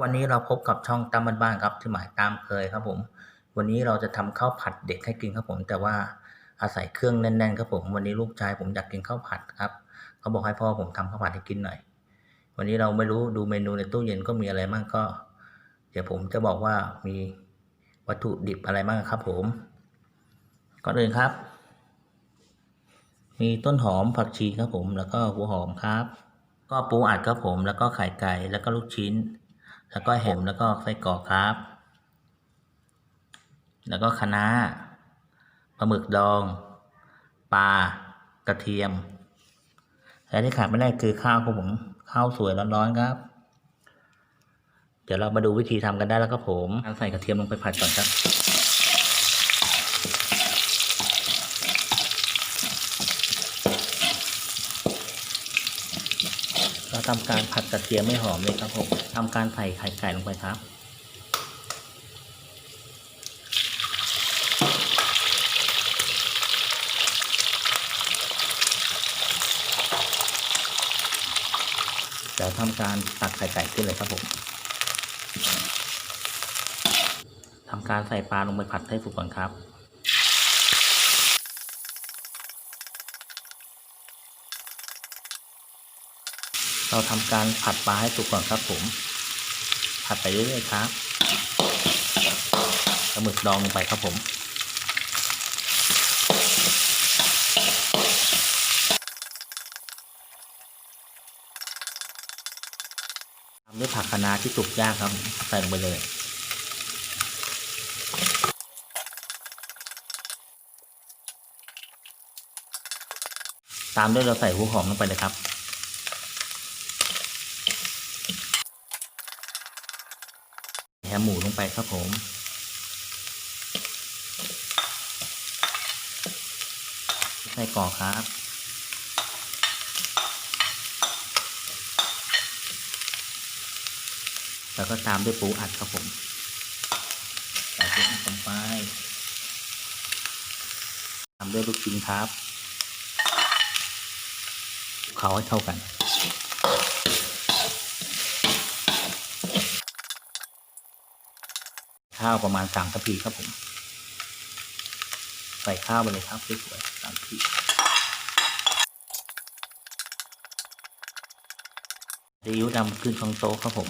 วันนี้เราพบกับช่องตามบ้านๆครับที่หมายตามเคยครับผม วันนี้เราจะทำข้าวผัดเด็กให้กินครับผม แต่ว่าอาศัยเครื่องแน่นๆครับผม วันนี้ลูกชายผมอยากกินข้าวผัดครับเขาบอกให้พ่อผมทำข้าวผัดให้กินหน่อย วันนี้เราไม่รู้ดูเมนูในตู้เย็นก็มีอะไรบ้างก็ เดี๋ยวผมจะบอกว่ามีวัตถุดิบอะไรบ้างครับผมก่อนอื่นครับ มีต้นหอมผักชีครับผม แล้วก็หัวหอมครับ ก็ปูอัดครับผมแล้วก็ไข่ไก่แล้วก็ลูกชิ้น แล้วก็แฮมแล้วก็ไส้กรอกครับ แล้วก็คะน้าปลาหมึกดอง ปลากระเทียมและที่ขาดไม่ได้คือข้าวครับผมข้าวสวยร้อนๆครับ เดี๋ยวเรามาดูวิธีทำกันได้แล้วครับผมใส่กระเทียมลงไปผัดก่อนครับ เราทำการผัดกระเทียมไม่หอมเลยครับผมทำการใส่ไข่ไก่ลงไปครับ เดี๋ยวทำการตักไข่ไก่ขึ้นเลยครับผมทำการใส่ปลาลงไปผัดให้สุกก่อนครับ เราทำการผัดปลาให้สุกก่อนครับผม ผัดไปเรื่อยๆครับปลาหมึกดองลงไปครับผมตามด้วยผักคะน้าที่สุกยากครับใส่ลงไปเลยตามด้วยเราใส่หัวหอมลงไปเลยครับ แฮม หมูลงไปครับผมใส่กรอกครับแล้วก็ตามด้วยปูอัดครับผมใส่ปูอัดลงไป ตามด้วยลูกชิ้นครับทุกเขาให้เข้ากัน ข้าวประมาณสามทัพีครับผม ใส่ข้าวไปเลยครับสวยๆสามทัพีซีอิ๊วดำขึ้นช้อนโต๊ะครับผม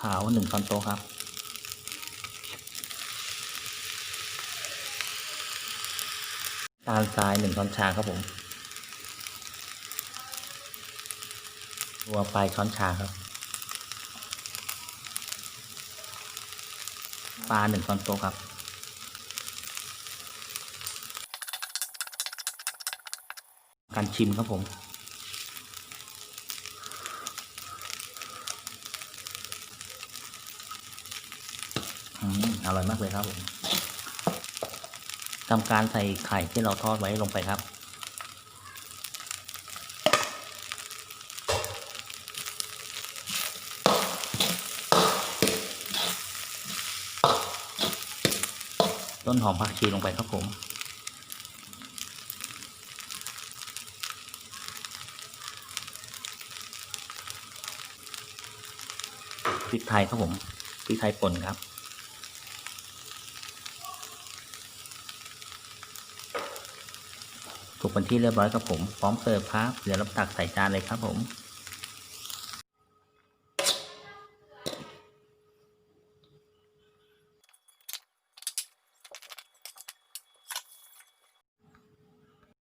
ขาวหนึ่งช้อนโต๊ะครับ ตาลทรายหนึ่งช้อนชาครับผม ตัวปลายช้อนชาครับ ปลาหนึ่งช้อนโต๊ะครับ การชิมครับผมอืมอร่อยมากเลยครับผมทำการใส่ไข่ที่เราทอดไว้ลงไปครับ ต้นหอมผักชีลงไปครับผม พริกไทยครับผมพริกไทยป่นครับ ถูกเป็นที่เรียบร้อยครับผม พร้อมเสิร์ฟครับ เดี๋ยวเราตักใส่จานเลยครับผม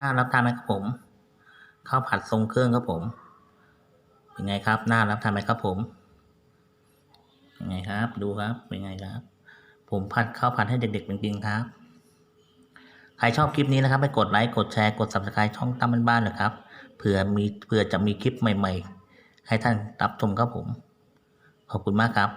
น่ารับทานไหมครับผมข้าวผัดทรงเครื่องครับผม เป็นไงครับ น่ารับทานไหมครับผมเป็นไงครับ ดูครับ เป็นไงครับ ผมผัดข้าวผัดให้เด็กๆเป็นจริงครับ ใครชอบคลิปนี้นะครับ ไปกดไลค์ กดแชร์ กด subscribe ช่องตั้มบ้านๆเลยครับ เผื่อมีเผื่อจะมีคลิปใหม่ ๆ ให้ท่านรับชมครับผม ขอบคุณมากครับ